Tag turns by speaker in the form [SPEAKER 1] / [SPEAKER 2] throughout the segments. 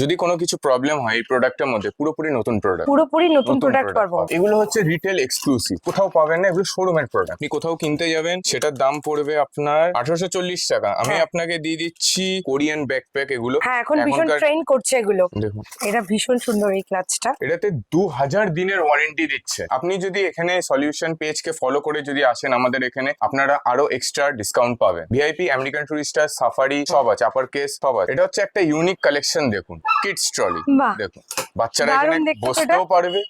[SPEAKER 1] যদি কোনো কিছু প্রবলেম হয় এই প্রোডাক্টের মধ্যে পুরোপুরি নতুন প্রোডাক্ট
[SPEAKER 2] পুরোপুরি নতুন প্রোডাক্ট পাবো।
[SPEAKER 1] এগুলো হচ্ছে রিটেল এক্সক্লুসিভ কোথাও পাবেন না এগুলো শোরুমের প্রোডাক্ট আপনি কোথাও কিনতে যাবেন সেটার দাম পড়বে আপনার আঠারোশো চল্লিশ টাকা। আমি
[SPEAKER 2] হ্যাঁ।
[SPEAKER 1] আপনাকে দিয়ে দিচ্ছি কোরিয়ান ব্যাকপ্যাক এগুলো।
[SPEAKER 2] হ্যাঁ এখন ভীষণ ট্রেন করছে এগুলো।
[SPEAKER 1] দেখুন।
[SPEAKER 2] এটা ভীষণ সুন্দর এই ক্লাচটা
[SPEAKER 1] এটাতে দু হাজার দিনের ওয়ারেন্টি দিচ্ছে। আপনি যদি এখানে সলিউশন পেজকে ফলো করে যদি আসেন আমাদের এখানে আপনারা আরও এক্সট্রা ডিসকাউন্ট পাবেন। ভিআইপি আমেরিকান টুরিস্টার সাফারি সব আছে আপার কেস সব আছে। এটা হচ্ছে একটা ইউনিক কালেকশন দেখুন। কিডস ট্রলি দেখুন বাচ্চারা এখানে বসতেও পারবে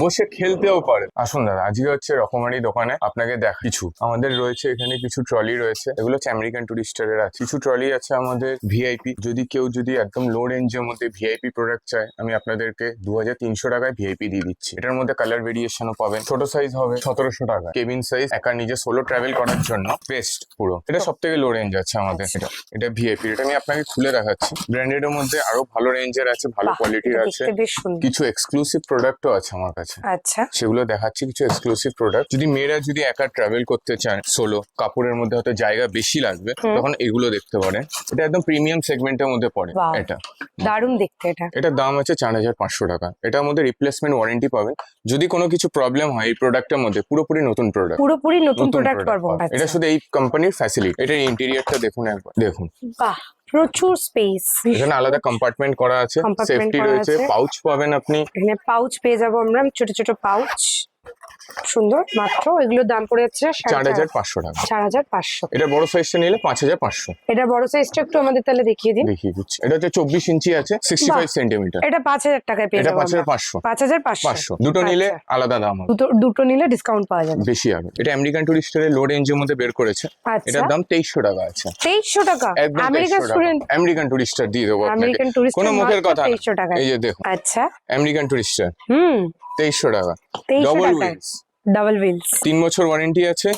[SPEAKER 1] বসে খেলতেও পারে। আসুন দাদা আজকে হচ্ছে রকমারি দোকানে আপনাকে দেখ কিছু। আমাদের রয়েছে এখানে কিছু ট্রলি রয়েছে। এগুলো হচ্ছে আমেরিকান টুরিস্টারের আছে। কিছু ট্রলি আছে আমাদের ভিআইপি যদি কেউ যদি একদম লো রেঞ্জের মধ্যে ভিআইপি প্রোডাক্ট চায় আমি আপনাদেরকে দু হাজার তিনশো টাকায় ভিআইপি দিয়ে দিচ্ছি। এটার মধ্যে কালার ভেরিয়েশনও পাবেন। ছোট সাইজ হবে সতেরোশো টাকা। কেবিন সাইজ একা নিজে সোলো ট্রাভেল করার জন্য বেস্ট পুরো। এটা সব থেকে লো রেঞ্জ আছে আমাদের। এটা এটা ভিআইপি এটা আমি আপনাকে খুলে দেখাচ্ছি। ব্র্যান্ডেড এর মধ্যে আরও ভালো রেঞ্জের আছে ভালো কোয়ালিটির আছে। কিছু এক্সক্লুসিভ প্রোডাক্টও আছে আমার কাছে।
[SPEAKER 2] আচ্ছা।
[SPEAKER 1] সেগুলো দেখাচ্ছি কিছু এক্সক্লুসিভ প্রোডাক্ট যদি মেয়েরা যদি একা ট্রাভেল করতে চান সোলো কাপড়ের মধ্যে হয়তো জায়গা বেশি লাগবে তখন এগুলো দেখতে পারেন। এটা একদম প্রিমিয়াম সেগমেন্টের মধ্যে পড়ে এটা।
[SPEAKER 2] দারুণ দেখতে এটা।
[SPEAKER 1] এটার দাম আছে চার হাজার পাঁচশো টাকা। এটার মধ্যে রিপ্লেসমেন্ট ওয়ারেন্টি পাবেন। যদি কোনো কিছু প্রবলেম হয় এই প্রোডাক্টের মধ্যে পুরোপুরি নতুন প্রোডাক্ট
[SPEAKER 2] পুরোপুরি নতুন
[SPEAKER 1] নতুন
[SPEAKER 2] প্রোডাক্ট পাবো
[SPEAKER 1] এটা
[SPEAKER 2] আচ্ছা।
[SPEAKER 1] শুধু এই কোম্পানির ফ্যাসিলিটি এটার ইন্টেরিয়রটা দেখুন একবার। দেখুন।
[SPEAKER 2] বাহ প্রচুর স্পেস
[SPEAKER 1] এখানে আলাদা কম্পার্টমেন্ট করা আছে সেফটি রয়েছে পাউচ পাবেন আপনি।
[SPEAKER 2] এখানে পাউচ পেয়ে যাব আমরা ছোট ছোট পাউচ সুন্দর মাত্র এগুলোর দাম পড়ে যাচ্ছে
[SPEAKER 1] চার হাজার পাঁচশো টাকা।
[SPEAKER 2] চার হাজার পাঁচশো।
[SPEAKER 1] এটা বড় সাইজটা নিলে পাঁচ হাজার পাঁচশো।
[SPEAKER 2] এটা বড় সাইজটা একটু আমাদের তাহলে দেখিয়ে দিন।
[SPEAKER 1] দেখিয়ে দিচ্ছি। এটা হচ্ছে চব্বিশ ইঞ্চি আছে সিক্সটি ফাইভ সেন্টিমিটার
[SPEAKER 2] এটা পাঁচ হাজার টাকায় পেয়ে
[SPEAKER 1] এটা পাঁচ হাজার পাঁচশো।
[SPEAKER 2] পাঁচ হাজার পাঁচশো।
[SPEAKER 1] দুটো নিলে
[SPEAKER 2] আচ্ছা।
[SPEAKER 1] আলাদা দাম
[SPEAKER 2] দুটো দুটো নিলে ডিসকাউন্ট পাওয়া যাবে।
[SPEAKER 1] বেশি হবে। এটা আমেরিকান টুরিস্টারের লো রেঞ্জের মধ্যে বের করেছে।
[SPEAKER 2] আচ্ছা।
[SPEAKER 1] এটার দাম তেইশশো টাকা আছে।
[SPEAKER 2] তেইশশো টাকা? আমেরিকান স্টুডেন্ট
[SPEAKER 1] আমেরিকান টুরিস্টার দিয়ে দেবো
[SPEAKER 2] আমেরিকান টুরিস্ট
[SPEAKER 1] কোনো মুখের কথা এই যে দেখো
[SPEAKER 2] আচ্ছা।
[SPEAKER 1] আমেরিকান টুরিস্টার
[SPEAKER 2] হুম।
[SPEAKER 1] তেইশশো টাকা। ডবল
[SPEAKER 2] টাকা
[SPEAKER 1] হুইলস
[SPEAKER 2] ডাবল হুইলস
[SPEAKER 1] তিন বছর ওয়ারেন্টি আছে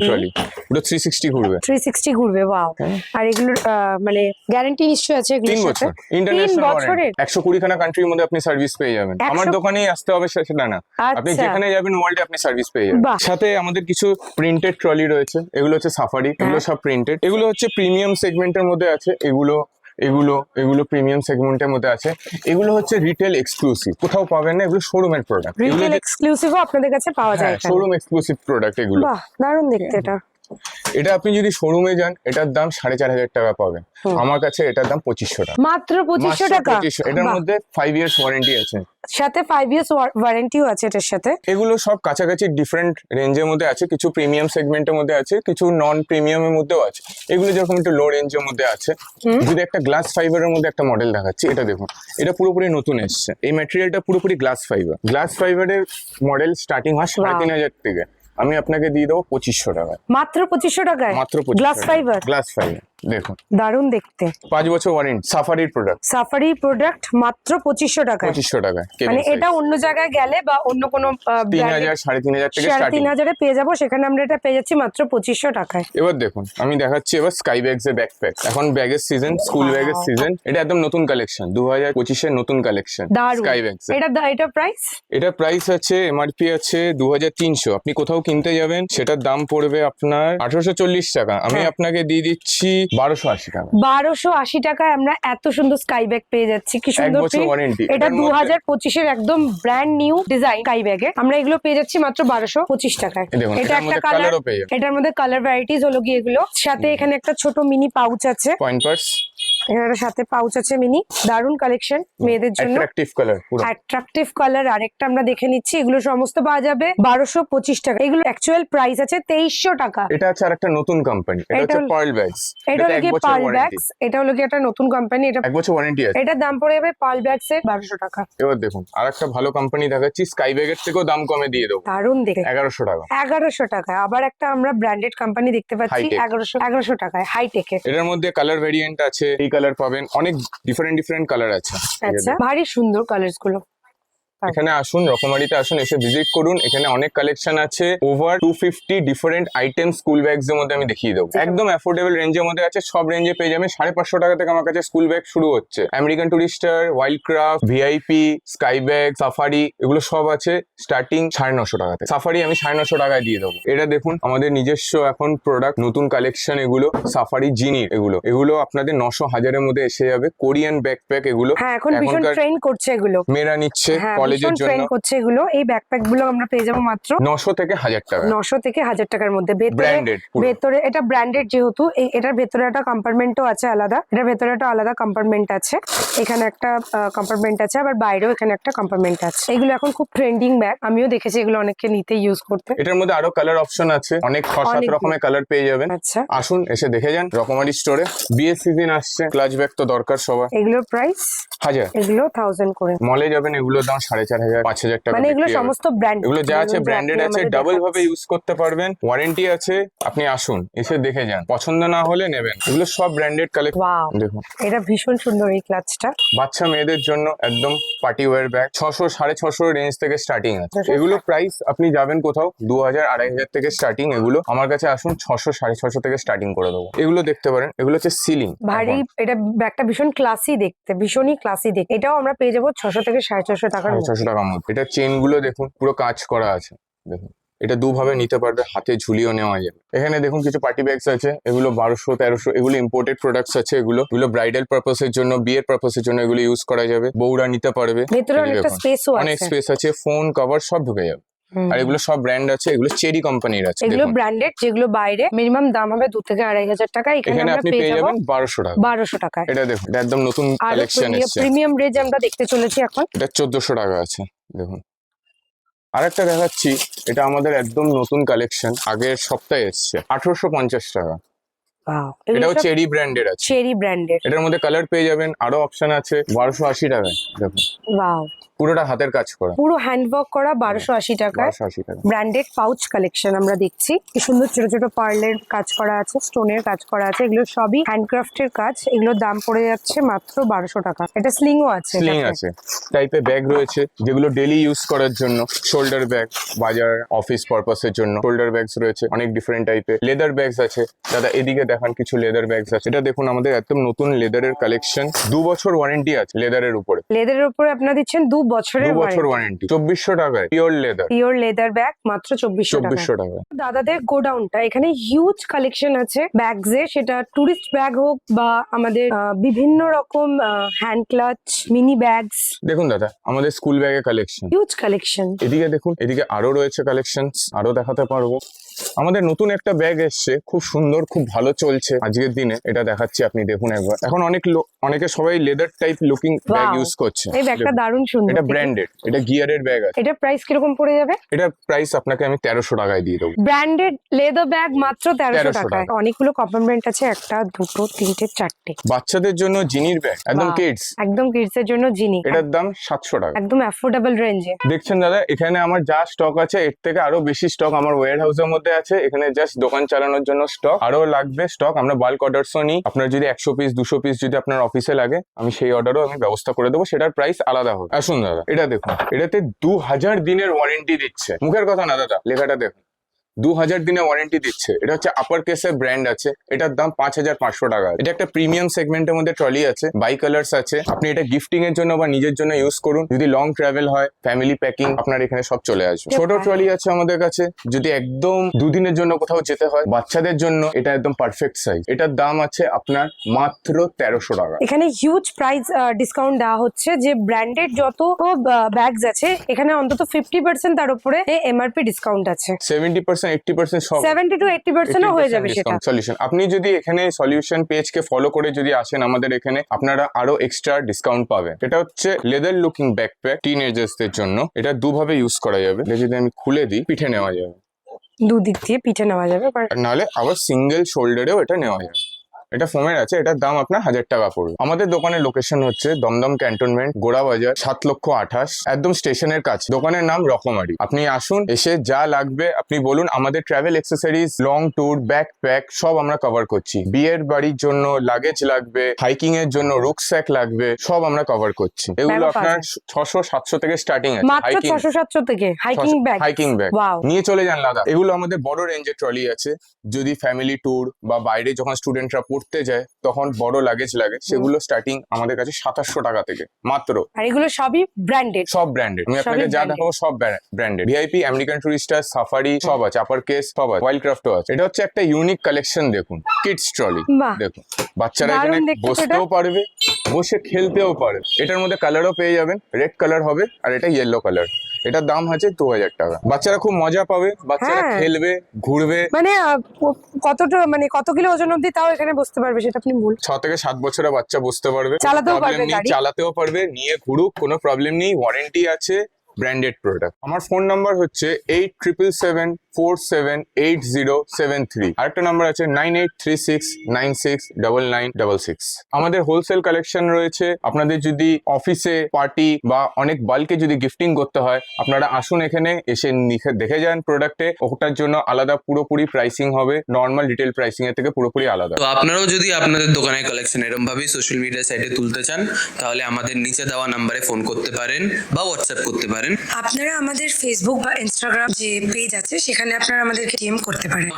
[SPEAKER 1] ট্রলি পুরো থ্রি সিক্সটি ঘুরবে।
[SPEAKER 2] থ্রি সিক্সটি ঘুরবে ওয়াও
[SPEAKER 1] হ্যাঁ।
[SPEAKER 2] আর এগুলোর আহ, মানে গ্যারান্টি নিশ্চয়ই আছে
[SPEAKER 1] তিন
[SPEAKER 2] এগুলোর
[SPEAKER 1] বছর ইন্টারন্যাশনাল ওয়ারেন্টি একশো কুড়িখানা কান্ট্রির মধ্যে আপনি সার্ভিস পেয়ে যাবেন। আমার দোকানেই আসতে হবে সেটা না। আপনি
[SPEAKER 2] আচ্ছা।
[SPEAKER 1] যেখানে যাবেন ওয়ার্ল্ডে আপনি সার্ভিস পেয়ে যাবেন। সাথে আমাদের কিছু প্রিন্টেড ট্রলি রয়েছে। এগুলো হচ্ছে সাফারি এগুলো সব প্রিন্টেড এগুলো হচ্ছে প্রিমিয়াম সেগমেন্টের মধ্যে আছে। এগুলো এগুলো এগুলো প্রিমিয়াম সেগমেন্টের মধ্যে আছে। এগুলো হচ্ছে রিটেল এক্সক্লুসিভ কোথাও পাবেন না এগুলো শোরুমের প্রোডাক্ট
[SPEAKER 2] রিটেল এক্সক্লুসিভও আপনাদের কাছে পাওয়া যায়
[SPEAKER 1] শোরুম এক্সক্লুসিভ প্রোডাক্ট এগুলো।
[SPEAKER 2] বাহ দারুণ দেখতে এটা।
[SPEAKER 1] এটা আপনি যদি শোরুমে যান এটার দাম সাড়ে চার হাজার টাকা পাবেন। আমার কাছে এটার দাম পঁচিশশো টাকা।
[SPEAKER 2] মাত্র পঁচিশশো টাকা?
[SPEAKER 1] 2500 এটার মধ্যে ফাইভ ইয়ার্স ওয়ারেন্টি আছে।
[SPEAKER 2] সাথে ফাইভ ইয়ার্স ওয়ারেন্টিও আছে এটার সাথে?
[SPEAKER 1] এগুলো সব কাছাকাছি ডিফারেন্ট রেঞ্জের মধ্যে আছে। কিছু প্রিমিয়াম সেগমেন্টের মধ্যে আছে কিছু নন প্রিমিয়ামের মধ্যেও আছে। এগুলো যেরকম একটু লো রেঞ্জের মধ্যে আছে। যদি একটা গ্লাস ফাইবারের মধ্যে একটা মডেল দেখাচ্ছি এটা দেখুন। এটা পুরোপুরি নতুন এসছে। এই ম্যাটেরিয়ালটা পুরোপুরি গ্লাস ফাইবার গ্লাস ফাইবারের মডেল স্টার্টিং হয় সাড়ে তিন হাজার থেকে। আমি আপনাকে দিয়ে দেবো পঁচিশশো টাকায়।
[SPEAKER 2] মাত্র পঁচিশশো টাকায়?
[SPEAKER 1] মাত্র
[SPEAKER 2] গ্লাস ফাইবার
[SPEAKER 1] গ্লাস ফাইবার দেখুন।
[SPEAKER 2] দারুণ দেখতে।
[SPEAKER 1] পাঁচ বছর ওয়ারেন্টি সাফারির প্রোডাক্ট
[SPEAKER 2] সাফারি প্রোডাক্ট মাত্র পঁচিশশো টাকায়।
[SPEAKER 1] পঁচিশশো টাকায়
[SPEAKER 2] মানে এটা অন্য জায়গায় গেলে বা অন্য কোনো
[SPEAKER 1] তিন হাজার সাড়ে তিন হাজার থেকে
[SPEAKER 2] সাড়ে তিন হাজারে পেয়ে যাব সেখানে আমরা এটা পেয়ে যাচ্ছি মাত্র পঁচিশশো টাকায়।
[SPEAKER 1] এবার দেখুন আমি দেখাচ্ছি এবার স্কাই ব্যাগস এর ব্যাকপ্যাক এখন ব্যাগের সিজন স্কুল ব্যাগের সিজন এটা একদম নতুন কালেকশন দু হাজার পঁচিশের নতুন কালেকশন স্কাই ব্যাগস
[SPEAKER 2] এটা এটা প্রাইস
[SPEAKER 1] এটা প্রাইস আছে এমআরপি আছে দু হাজার তিনশো। আপনি কোথাও কিনতে যাবেন সেটার দাম পড়বে আপনার আঠারোশো চল্লিশ টাকা। আমি
[SPEAKER 2] হ্যাঁ।
[SPEAKER 1] আপনাকে দিয়ে দিচ্ছি বারোশো আশি টাকা।
[SPEAKER 2] বারোশো আশি টাকায় আমরা এত সুন্দর স্কাই ব্যাগ পেয়ে যাচ্ছি। কি সুন্দর এটা দু হাজার পঁচিশের একদম ব্র্যান্ড নিউ ডিজাইন স্কাই ব্যাগে আমরা এগুলো পেয়ে যাচ্ছি মাত্র বারোশো পঁচিশ টাকায়। এটা একটা কালার এটার মধ্যে কালার ভ্যারাইটিস হলো কি এগুলো। সাথে এখানে একটা ছোট মিনি পাউচ আছে।
[SPEAKER 1] পয়েন্ট পার্স
[SPEAKER 2] এখানে সাথে পাউচ আছে মিনি। দারুণ কালেকশন মেয়েদের জন্য।
[SPEAKER 1] অ্যাট্রাকটিভ কালার
[SPEAKER 2] অ্যাট্রাকটিভ কালার আরেকটা আমরা দেখে নিচ্ছি। এগুলো সমস্ত পাওয়া যাবে বারোশো পঁচিশ টাকা। এগুলো অ্যাকচুয়াল প্রাইস আছে তেইশশো টাকা।
[SPEAKER 1] এটা হচ্ছে আরেকটা নতুন কোম্পানি এটা
[SPEAKER 2] এটা
[SPEAKER 1] হচ্ছে পার্ল ব্যাগস
[SPEAKER 2] এটা হলো কি পার্ল ব্যাগস এটা হলো কি একটা নতুন কোম্পানি এটা
[SPEAKER 1] এক বছর ওয়ারেন্টি আছে।
[SPEAKER 2] এটার দাম পড়ে যাবে পার্ল ব্যাগস এর বারোশো টাকা।
[SPEAKER 1] এবার দেখুন আরেকটা ভালো কোম্পানি দেখাচ্ছি স্কাই ব্যাগের থেকেও দাম কমে দিয়ে দেবো।
[SPEAKER 2] দারুণ দেখে।
[SPEAKER 1] এগারোশো টাকা।
[SPEAKER 2] এগারোশো টাকায় আবার একটা আমরা ব্র্যান্ডেড কোম্পানি দেখতে পাচ্ছি
[SPEAKER 1] Hi-tech।
[SPEAKER 2] এগারোশো এগারোশো টাকায়। হাইটেকের
[SPEAKER 1] এটার মধ্যে কালার ভেরিয়েন্ট আছে এই কালার পাবেন। অনেক ডিফারেন্ট ডিফারেন্ট কালার আছে।
[SPEAKER 2] আচ্ছা। ভারী সুন্দর কালারসগুলো।
[SPEAKER 1] এখানে আসুন রকমারিতে আসুন এসে ভিজিট করুন। এখানে অনেক কালেকশন আছে। Over two fifty different item school bags এর মধ্যে আমি দেখিয়ে দেবো। একদম অ্যাফোর্ডেবল রেঞ্জের মধ্যে আছে সব রেঞ্জে পেয়ে যাবেন। সাড়ে পাঁচশো টাকা থেকে আমার কাছে স্কুল ব্যাগ শুরু হচ্ছে। American Tourister Wildcraft VIP Sky bag Safari এগুলো সব আছে। স্টার্টিং সাড়ে নশো টাকাতে সাফারি আমি সাড়ে নশো টাকায় দিয়ে দেবো। এটা দেখুন আমাদের নিজস্ব এখন প্রোডাক্ট নতুন কালেকশন এগুলো সাফারি জিনির এগুলো। এগুলো আপনাদের নশো হাজারের মধ্যে এসে যাবে। কোরিয়ান ব্যাকপ্যাক এগুলো।
[SPEAKER 2] হ্যাঁ এখন ভীষণ করছে এগুলো।
[SPEAKER 1] মেয়েরা নিচ্ছে
[SPEAKER 2] হ্যাঁ
[SPEAKER 1] কলেজের জন্য
[SPEAKER 2] ট্রেন করছে এগুলো। এই ব্যাকপ্যাকগুলো আমরা পেয়ে যাব মাত্র
[SPEAKER 1] নশো থেকে হাজার টাকা।
[SPEAKER 2] নশো থেকে হাজার টাকার মধ্যে। ভেতরে ভেতরে এটা ব্র্যান্ডেড যেহেতু এটার ভেতরে একটা কম্পার্টমেন্টও আছে আলাদা। এটার ভেতরে একটা আলাদা কম্পার্টমেন্ট আছে। এখানে একটা কম্পার্টমেন্ট আছে আবার বাইরেও এখানে একটা কম্পার্টমেন্ট আছে। এগুলো এখন খুব ট্রেন্ডিং ব্যাগ আমিও দেখেছি এগুলো অনেককে নিতে ইউজ করতে।
[SPEAKER 1] এটার মধ্যে আরও কালার অপশন আছে। অনেক ছ সাত রকমের কালার পেয়ে যাবেন।
[SPEAKER 2] আচ্ছা।
[SPEAKER 1] আসুন এসে দেখে যান। রকমারি স্টোরে বিয়ের সিজন আসছে। ক্লাচ ব্যাগ তো দরকার সবার।
[SPEAKER 2] এগুলোর প্রাইস
[SPEAKER 1] হাজার।
[SPEAKER 2] এগুলো থাউজেন্ড করে।
[SPEAKER 1] মলে যাবেন এগুলোর দাম সাড়ে চার হাজার পাঁচ হাজার টাকা
[SPEAKER 2] মানে এগুলো সমস্ত ব্র্যান্ড
[SPEAKER 1] এগুলো যা আছে ব্র্যান্ডেড আছে ডাবল ভাবে ইউজ করতে পারবেন। ওয়ারেন্টি আছে আপনি আসুন এসে দেখে যান। পছন্দ না হলে নেবেন। এগুলো সব ব্র্যান্ডেড কালেকশন দেখুন।
[SPEAKER 2] এটা ভীষণ সুন্দর এই ক্লাচটা
[SPEAKER 1] বাচ্চা মেয়েদের জন্য একদম পার্টি ওয়্যার ব্যাগ ছশো সাড়ে ছশো রেঞ্জ থেকে স্টার্টিং আছে। এগুলো প্রাইস আপনি যাবেন কোথাও দু হাজার আড়াই হাজার থেকে স্টার্টিং এগুলো। আমার কাছে আসুন ছশো সাড়ে ছশো থেকে স্টার্টিং করে দেবো। এগুলো দেখতে পারেন এগুলো হচ্ছে সিলিং
[SPEAKER 2] ভারী এটা ব্যাগটা ভীষণ ক্লাসি দেখতে ভীষণই ক্লাসি দেখতে। এটাও আমরা পেয়ে যাব ছশো থেকে সাড়ে ছশো টাকার
[SPEAKER 1] ছশো টাকার মধ্যে। এটা চেনগুলো দেখুন পুরো কাজ করা আছে। দেখুন এটা দুভাবে নিতে পারবে হাতে ঝুলিয়েও নেওয়া যাবে। এখানে দেখুন কিছু পার্টি ব্যাগস আছে এগুলো বারোশো তেরোশো এগুলো ইম্পোর্টেড প্রোডাক্টস আছে এগুলো। এগুলো ব্রাইডাল পারপাসের জন্য বিয়ের পারপাসের জন্য এগুলো ইউজ করা যাবে। বউরা নিতে পারবে। অনেক স্পেস আছে ফোন কভার সব ঢুকে যাবে। আর এগুলো সব ব্র্যান্ড আছে এগুলো চেরি কোম্পানির আছে
[SPEAKER 2] এগুলো ব্র্যান্ডেড যেগুলো বাইরে মিনিমাম দাম হবে দু থেকে আড়াই হাজার টাকা এখানে
[SPEAKER 1] আপনি
[SPEAKER 2] পেয়ে
[SPEAKER 1] যাবেন বারোশো টাকা।
[SPEAKER 2] বারোশো টাকা
[SPEAKER 1] এটা দেখুন এটা একদম নতুন কালেকশন এসছে।
[SPEAKER 2] প্রিমিয়াম রেঞ্জ আমরা দেখতে চলেছি এখন।
[SPEAKER 1] এটা চোদ্দশো টাকা আছে দেখুন। আরেকটা দেখাচ্ছি এটা আমাদের একদম নতুন কালেকশন আগের সপ্তাহে এসছে আঠারোশো পঞ্চাশ টাকা। এটাও চেরি ব্র্যান্ডের আছে।
[SPEAKER 2] চেরি ব্র্যান্ডেড
[SPEAKER 1] এটার মধ্যে কালার পেয়ে যাবেন আরও অপশন আছে বারোশো আশি টাকায় দেখুন। পুরোটা হাতের কাজ করা।
[SPEAKER 2] পুরো হ্যান্ডওয়ার্ক করা বারোশো আশি
[SPEAKER 1] আশি টাকা।
[SPEAKER 2] ব্র্যান্ডেড পাউচ কালেকশন আমরা দেখছি। কি সুন্দর ছোট ছোট পার্লের কাজ করা আছে স্টোনের কাজ করা আছে। এগুলো সবই হ্যান্ডক্রাফটের কাজ। এগুলোর দাম পড়ে যাচ্ছে মাত্র বারোশো টাকা। এটা স্লিংও আছে
[SPEAKER 1] স্লিং। আছে। টাইপের ব্যাগ রয়েছে যেগুলো ডেলি ইউজ করার জন্য। শোল্ডার ব্যাগ বাজার অফিস পারপাসের জন্য। শোল্ডার ব্যাগস রয়েছে অনেক ডিফারেন্ট টাইপের লেদার ব্যাগস আছে। দাদা এদিকে দেখান কিছু লেদার ব্যাগস আছে। এটা দেখুন আমাদের একদম নতুন লেদারের কালেকশন দু বছর ওয়ারেন্টি আছে লেদারের উপরে।
[SPEAKER 2] লেদারের উপরে আপনারা দিচ্ছেন দু বছরের
[SPEAKER 1] বছর ওয়ারেন্টি চব্বিশশো টাকায় pure leather
[SPEAKER 2] pure leather bag মাত্র চব্বিশশো টাকা
[SPEAKER 1] চব্বিশশো টাকায়।
[SPEAKER 2] দাদাদের গোডাউনটা এখানে হিউজ কালেকশন আছে ব্যাগস এর। সেটা টুরিস্ট ব্যাগ হোক বা আমাদের বিভিন্ন রকম হ্যান্ড ক্লাচ মিনি ব্যাগস
[SPEAKER 1] দেখুন দাদা আমাদের স্কুল ব্যাগের কালেকশন
[SPEAKER 2] হিউজ কালেকশন
[SPEAKER 1] এদিকে দেখুন এদিকে আরও রয়েছে কালেকশন আরও দেখাতে পারব। আমাদের নতুন একটা ব্যাগ এসছে খুব সুন্দর খুব ভালো চলছে। আজকের দিনে এটা দেখাচ্ছি আপনি দেখুন একবার। এখন অনেক লোক অনেকে সবাই leather type looking bag use করছে।
[SPEAKER 2] এই ব্যাগটা দারুণ সুন্দর
[SPEAKER 1] এটা ব্র্যান্ডেড এটা গিয়ারের ব্যাগ আছে।
[SPEAKER 2] এটা প্রাইস কীরকম পড়ে যাবে?
[SPEAKER 1] এটা প্রাইস আপনাকে আমি তেরোশো টাকায় দিয়ে দেবো।
[SPEAKER 2] ব্র্যান্ডেড লেদার ব্যাগ মাত্র তেরোশো
[SPEAKER 1] 1300
[SPEAKER 2] টাকায়। অনেকগুলো কম্পার্টমেন্ট আছে একটা দুটো তিনটে চারটে।
[SPEAKER 1] বাচ্চাদের জন্য জিনির ব্যাগ একদম কিডস
[SPEAKER 2] একদম কিডস এর জন্য জিনি।
[SPEAKER 1] এটার দাম সাতশো টাকা।
[SPEAKER 2] একদম অ্যাফোর্ডেবল রেঞ্জে
[SPEAKER 1] দেখছেন দাদা এখানে আমার যা স্টক আছে এর থেকে আরও বেশি স্টক আমার ওয়ার হাউসের মধ্যে আছে, এখানে জাস্ট দোকান চালানোর জন্য স্টক আরও লাগবে স্টক আমরা বাল্ক অর্ডারসও নিই। আপনার যদি একশো পিস দুশো পিস যদি আপনার অফিসে লাগে, আমি সেই অর্ডারও আমি ব্যবস্থা করে দেবো, সেটার প্রাইস আলাদা হবে। আসুন দাদা, এটা দেখুন। এটাতে দু হাজার দিনের ওয়ারেন্টি দিচ্ছে। মুখের কথা না দাদা, লেখাটা দেখুন। দু হাজার দিনের ওয়ারেন্টি দিচ্ছে। এটা হচ্ছে আপার কেসের ব্র্যান্ড আছে। এটার দাম পাঁচ হাজার পাঁচশো টাকা। এটা একটা প্রিমিয়াম সেগমেন্টের মধ্যে ট্রলি আছে বাই কালার্স আছে। আপনি এটা গিফটিং এর জন্য বা নিজের জন্য ইউজ করুন। যদি লং ট্রাভেল হয় ফ্যামিলি প্যাকিং আপনার এখানে সব চলে আসবে। ছোট ট্রলি আছে আমাদের কাছে। যদি একদম দুদিনের জন্য কোথাও যেতে হয় বাচ্চাদের জন্য এটা একদম পারফেক্ট সাইজ এটার দাম আছে আপনার মাত্র তেরোশো টাকা।
[SPEAKER 2] এখানে হিউজ প্রাইস ডিসকাউন্ট দেওয়া হচ্ছে যে ব্র্যান্ডেড যত ব্যাগস আছে এখানে অন্তত ফিফটি পার্সেন্ট তার উপরে এমআরপি ডিসকাউন্ট আছে।
[SPEAKER 1] সেভেন্টি পার্সেন্ট এইটটি পার্সেন্ট সব
[SPEAKER 2] সেভেন্টি টু এইটটি পার্সেন্টও হয়ে যাবে সেটা।
[SPEAKER 1] সলিউশন আপনি যদি এখানে সলিউশন পেজকে ফলো করে যদি আসেন আমাদের এখানে আপনারা আরও এক্সট্রা ডিসকাউন্ট পাবেন। এটা হচ্ছে লেদার লুকিং ব্যাকপ্যাক টিন এজার্সদের জন্য। এটা দুভাবে ইউজ করা যাবে। যদি আমি খুলে দিই পিঠে নেওয়া যাবে।
[SPEAKER 2] দুদিক দিয়ে পিঠে নেওয়া যাবে
[SPEAKER 1] নাহলে আবার সিঙ্গেল শোল্ডারেও এটা নেওয়া যাবে। এটা ফোমের আছে এটার দাম আপনার হাজার টাকা পড়বে। আমাদের দোকানের লোকেশন হচ্ছে দমদম ক্যান্টনমেন্ট গোড়া বাজার সাত লক্ষ আঠাশ একদম স্টেশনের কাছে। দোকানের নাম রকমারি। আপনি আসুন এসে যা লাগবে আপনি বলুন আমাদের travel accessories long tour backpack সব আমরা কভার করছি। বিয়ের বাড়ির জন্য লাগেজ লাগবে হাইকিং এর জন্য রুকস্যাক লাগবে সব আমরা কভার করছি। এগুলো আপনার ছশো সাতশো থেকে স্টার্টিং আছে। হাইকিং
[SPEAKER 2] ছশো সাতশো থেকে। হাইকিং ব্যাগ
[SPEAKER 1] হাইকিং ব্যাগ নিয়ে চলে যান লাদাখ। এগুলো আমাদের বড় রেঞ্জের ট্রলি আছে। যদি ফ্যামিলি ট্যুর বা বাইরে যখন স্টুডেন্টরা পড়তে যায় তখন বড় লাগেজ লাগে সেগুলো স্টার্টিং আমাদের কাছে সাতাশশো টাকা থেকে মাত্র।
[SPEAKER 2] আর এগুলো সবই ব্র্যান্ডেড
[SPEAKER 1] সব ব্র্যান্ডেড আমি আপনাকে যা দেখাবো সব branded VIP American Tourister Safari সব আছে আপার কেস সব আছে ওয়াইল্ড ক্রাফটও আছে এটা হচ্ছে একটা ইউনিক কালেকশন দেখুন কিডস ট্রলি দেখুন। বাচ্চারা এখানে বসতেও পারবে বসে খেলতেও পারে। এটার মধ্যে কালারও পেয়ে যাবেন রেড কালার হবে আর এটা ইয়েলো কালার এটার দাম হচ্ছে দু হাজার টাকা বাচ্চারা খুব মজা পাবে বাচ্চারা
[SPEAKER 2] হ্যাঁ।
[SPEAKER 1] খেলবে ঘুরবে
[SPEAKER 2] মানে আহ, কতটা মানে কত কিলো ওজন অব্দি তাও এখানে বসতে পারবে সেটা আপনি বলুন
[SPEAKER 1] ছ থেকে সাত বছরের বাচ্চা বসতে পারবে
[SPEAKER 2] চালাতেও
[SPEAKER 1] Problem
[SPEAKER 2] পারবে
[SPEAKER 1] নেই,
[SPEAKER 2] গাড়ি।
[SPEAKER 1] চালাতেও পারবে নিয়ে ঘুরুক কোনো প্রবলেম নেই ওয়ারেন্টি আছে ব্র্যান্ডেড প্রোডাক্ট আমার ফোন নাম্বার হচ্ছে eight triple seven four seven eight zero seven three আরেকটা নাম্বার আছে nine eight three six nine six double nine double six আমাদের হোলসেল কালেকশন রয়েছে। আপনাদের যদি অফিসে পার্টি বা অনেক বাল্কে যদি গিফটিং করতে হয় আপনারা আসুন এখানে এসে নিখে- দেখে যান প্রোডাক্টে ওটার জন্য আলাদা পুরোপুরি প্রাইসিং হবে। নর্মাল রিটেল প্রাইসিং এর থেকে পুরোপুরি আলাদা।
[SPEAKER 3] তো আপনারাও যদি আপনাদের দোকানের কালেকশন এরকম ভাবেই সোশ্যাল মিডিয়া সাইটে তুলতে চান তাহলে আমাদের নিচে দেওয়া নাম্বারে ফোন করতে পারেন বা হোয়াটসঅ্যাপ করতে পারেন।
[SPEAKER 2] আপনারা আমাদের ফেসবুক বা ইনস্টাগ্রাম যে পেজ আছে সেখানে আপনারা আমাদেরকে ডিএম করতে পারেন।